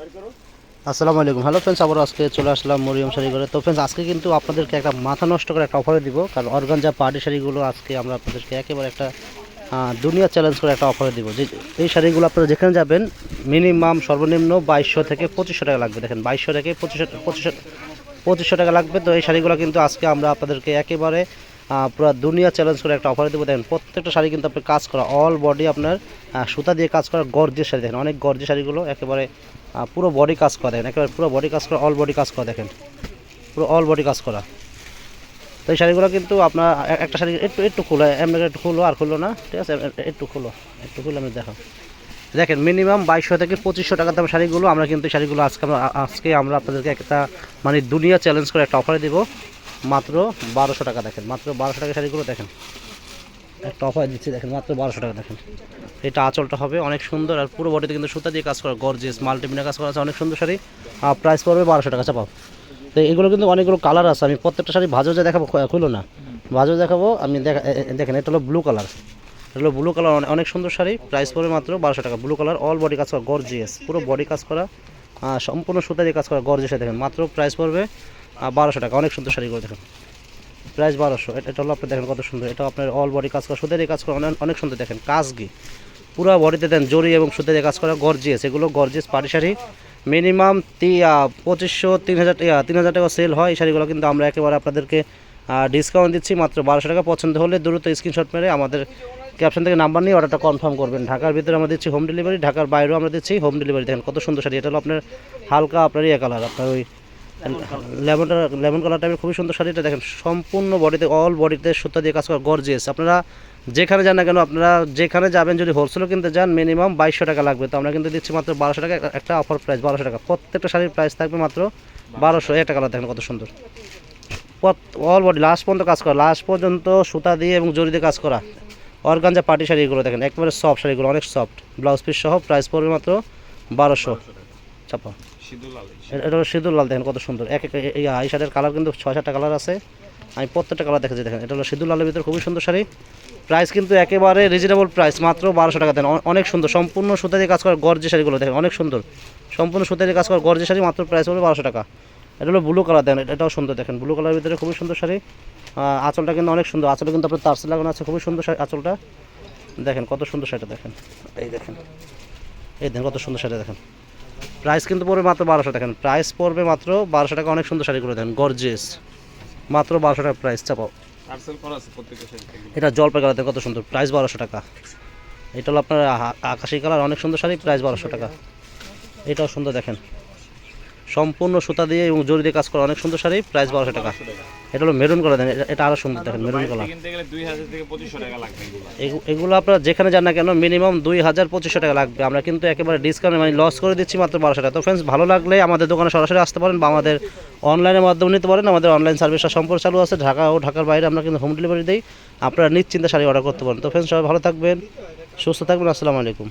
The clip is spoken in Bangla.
আসসালামু আলাইকুম। হ্যালো ফ্রেন্ডস আবার আজকে চলে আসলাম মরিয়ম শাড়ি করে তো ফ্রেন্ডস আজকে কিন্তু আপনাদেরকে একটা মাথা নষ্ট করে একটা অফারে দিব, কারণ অর্গানজা পার্টি শাড়িগুলো আজকে আমরা আপনাদেরকে একেবারে একটা দুনিয়া চ্যালেঞ্জ করে একটা অফারে দিব। যে, এই শাড়িগুলো আপনারা যেখানে যাবেন মিনিমাম সর্বনিম্ন বাইশশো থেকে পঁচিশশো টাকা লাগবে। দেখেন, বাইশশো থেকে পঁচিশশো পঁচিশশো পঁচিশশো টাকা লাগবে। তো এই শাড়িগুলো কিন্তু আজকে আমরা আপনাদেরকে একেবারে পুরো দুনিয়া চ্যালেঞ্জ করে একটা অফারে দেবো। দেখেন, প্রত্যেকটা শাড়ি কিন্তু আপনার কাজ করা অল বডি আপনার সুতা দিয়ে কাজ করা গর্জের শাড়ি। দেখেন, অনেক গর্জের শাড়িগুলো একেবারে পুরো বডি কাজ করা দেখেন, একেবারে পুরো বডি কাজ করা অল বডি কাজ করা দেখেন। পুরো অল বডি কাজ করা। তো এই শাড়িগুলো কিন্তু আপনার একটা শাড়ি একটু একটু খুলো, এমনি একটু খুলো আর খুলো না, ঠিক আছে? একটু খুলো, একটু খুলে আমি দেখো দেখেন মিনিমাম বাইশশো থেকে পঁচিশশো টাকা দাম শাড়িগুলো, আমরা কিন্তু এই শাড়িগুলো আজকে আমরা আজকে আমরা আপনাদেরকে একটা মানে দুনিয়া চ্যালেঞ্জ করে একটা অফারে দিব। মাত্র বারোশো টাকা দেখেন, মাত্র বারোশো টাকা শাড়িগুলো দেখেন। একটা অফার দিচ্ছি, দেখেন, মাত্র বারোশো টাকা, দেখেন। এটা আঁচলটা হবে অনেক সুন্দর আর পুরো বডিতে কিন্তু সুতা দিয়ে কাজ করা গর্জিয়াস মাল্টিমিনা কাজ করা আছে, অনেক সুন্দর শাড়ি। আর প্রাইস পড়বে বারোশো টাকা চাপাও তো এগুলো কিন্তু অনেকগুলো কালার আছে, আমি প্রত্যেকটা শাড়ি ভাজো যে দেখাবো খুলো না। ভাজো দেখাবো, আমি দেখা দেখেন, এটা হলো ব্লু কালার এটা হলো ব্লু কালার অনেক সুন্দর শাড়ি প্রাইস পড়বে মাত্র বারোশো টাকা। ব্লু কালার অল বডি কাজ করা গর্জিয়াস পুরো বডি কাজ করা সম্পূর্ণ সুতা দিয়ে কাজ করা গর্জিয়াস দেখেন, মাত্র প্রাইস পড়বে বারোশো টাকা, অনেক সুন্দর শাড়িগুলো, দেখেন। প্রাইস বারোশো। এটা হলো আপনি দেখেন কত সুন্দর। এটা আপনার অল বডি কাজ করা সুতা দিয়ে কাজ করা অনেক সুন্দর দেখেন কাজ কি পুরো বডিতে দেন জরি এবং সুতা দিয়ে কাজ করা গর্জিয়াস এগুলো গর্জিয়াস পাটি শাড়ি। মিনিমাম তি পঁচিশশো, তিন হাজার তিন হাজার টাকা সেল হয়। এই শাড়িগুলো কিন্তু আমরা একেবারে আপনাদেরকে ডিসকাউন্ট দিচ্ছি। মাত্র বারোশো টাকা। পছন্দ হলে দ্রুত স্ক্রিনশট মেরে আমাদের ক্যাপশন থেকে নাম্বার নিয়ে অর্ডারটা কনফার্ম করবেন। ঢাকার ভিতরে আমরা দিচ্ছি হোম ডেলিভারি ঢাকার বাইরেও আমরা দিচ্ছি হোম ডেলিভারি দেখেন কত সুন্দর শাড়ি। এটা হলো আপনার হালকা আপনার ইয়ে কালার আপনার ওই লেমনটা লেমন কালার। টাইপের খুবই সুন্দর শাড়িটা দেখেন সম্পূর্ণ বডিতে অল বডিতে সুতা দিয়ে কাজ করা গর্জিয়াস আপনারা যেখানে যান না কেন আপনারা যেখানে যাবেন যদি হোলসেলও কিনতে যান মিনিমাম বাইশশো টাকা লাগবে। তো আমরা কিন্তু দিচ্ছি মাত্র বারোশো টাকা একটা- অফার প্রাইস বারোশো টাকা। প্রত্যেকটা শাড়ির প্রাইস থাকবে মাত্র বারোশো। একটা কালার দেখেন কত সুন্দর। অল বডি লাস্ট পর্যন্ত কাজ করা লাস্ট পর্যন্ত সুতা দিয়ে এবং জরি দিয়ে কাজ করা। অর্গানজা পার্টি শাড়িগুলো দেখেন একেবারে সফট শাড়িগুলো অনেক সফট ব্লাউজ পিস সহ প্রাইস পড়বে মাত্র বারোশো। চাপা। এটা হলো সিঁদুর লাল, দেখেন কত সুন্দর। এক এক এই শাড়ির কালার কিন্তু ছয় সাতটা কালার আছে। আমি প্রত্যেকটা কালার দেখেছি, দেখেন। এটা হলো সিঁদুর লালের ভিতরে খুবই সুন্দর শাড়ি। প্রাইস কিন্তু একেবারে রিজনেবল প্রাইস মাত্র বারোশো টাকা দেন। অনেক সুন্দর। সম্পূর্ণ সুতা দিয়ে কাজ করা গর্জে শাড়িগুলো, দেখেন, অনেক সুন্দর। সম্পূর্ণ সুতা দিয়ে কাজ করা গর্জে শাড়ি, মাত্র প্রাইস হলো বারোশো টাকা। এটা হলো ব্লু কালার দেন এটাও সুন্দর, দেখেন। ব্লু কালারের ভিতরে খুবই সুন্দর শাড়ি। আঁচলটা কিন্তু অনেক সুন্দর। আঁচলটা কিন্তু আপনার তারসে লাগানো আছে, খুবই সুন্দর আঁচলটা। দেখেন, কত সুন্দর শাড়িটা, দেখেন। এই দেখেন। এই দেখেন, কত সুন্দর শাড়ি দেখেন। প্রাইস কিন্তু পড়বে মাত্র বারোশো টাকা। প্রাইস পড়বে মাত্র বারোশো টাকা অনেক সুন্দর শাড়িগুলো দেখেন গর্জেস মাত্র বারোশো টাকা প্রাইস চাপাও এটা জলপাই কালার দেখেন কত সুন্দর প্রাইস বারোশো টাকা। এটা হলো আপনার আকাশী আকাশি কালার অনেক সুন্দর শাড়ি প্রাইস বারোশো টাকা। এটাও সুন্দর দেখেন। সম্পূর্ণ সুতা দিয়ে এবং জরি দিয়ে কাজ করা অনেক সুন্দর শাড়ি প্রাইস বারোশো টাকা। এটা হলো মেরুন কালার দেখেন এটা- আরও সুন্দর দেখেন মেরুন কালার এগু- এগুলো আপনারা যেখানে যান না কেন মিনিমাম দুই হাজার পঁচিশশো টাকা লাগবে। আমরা কিন্তু একেবারে ডিসকাউন্ট মানে লস করে দিচ্ছি মাত্র বারোশো টাকা। তো ফ্রেন্ডস ভালো লাগলে আমাদের দোকানে সরাসরি আসতে পারেন বা আমাদের অনলাইনের মাধ্যমে নিতে পারেন। আমাদের অনলাইন সার্ভিসটা সম্পূর্ণ চালু আছে ঢাকা ও ঢাকার বাইরে আমরা কিন্তু হোম ডেলিভারি দিই। আপনারা নিশ্চিন্তে শাড়ি অর্ডার করতে পারেন। তো ফ্রেন্ডস সবাই ভালো থাকবেন সুস্থ থাকবেন আসসালামু আলাইকুম।